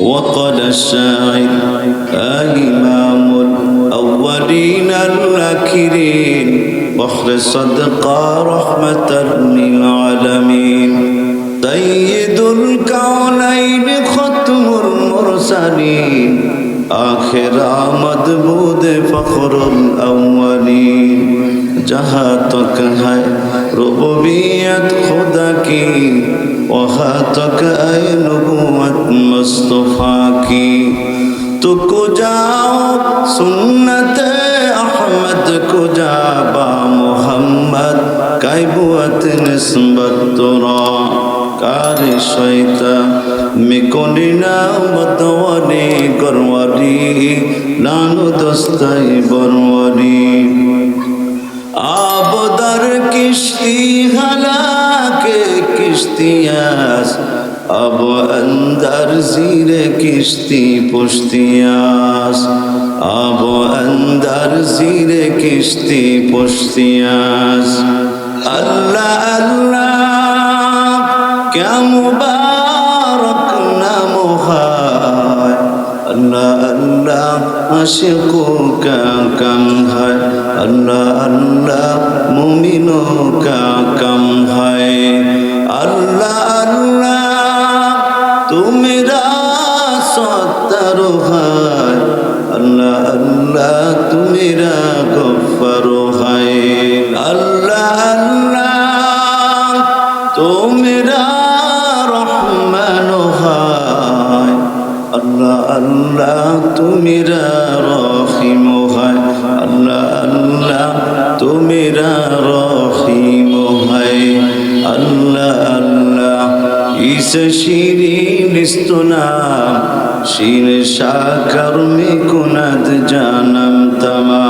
وقد الشاعر الإمام الأولين الآخرين بحر صدقا رحمة للعالمين سيد الكونين ختم المرسلين آخر آمد بود فخر الأولين جہاں تک ہے ربوبیت خدا کی وخاتك عينه ما اصطفاك تو جاؤ سنت احمد کو جا با محمد کیبوت نسبت ترا کار شیتا میکنی نامت وری گروری نانو دستائی بروری آب در کشتی حلال কিস্তিয়াস আব অন্দর জিরে কিস্তি পুষ্টিয়াস আব অন্দর জিরে কিস্তি পুষ্টিয়াস আল্লাহ আল্লাহ কেম বারক নাম হয়। আল্লাহ আল্লাহ আশিকু কাম হয়। আল্লাহ তুমিরা গফার আল্লাহ আল্লাহ তোমরা রহমান হায় আল্লাহ আল্লাহ তুমিরা রহিম হায় আল্লাহ আল্লাহ তুমিরা রহিম شیرین است نام شیر شاکر می کند جانم تمام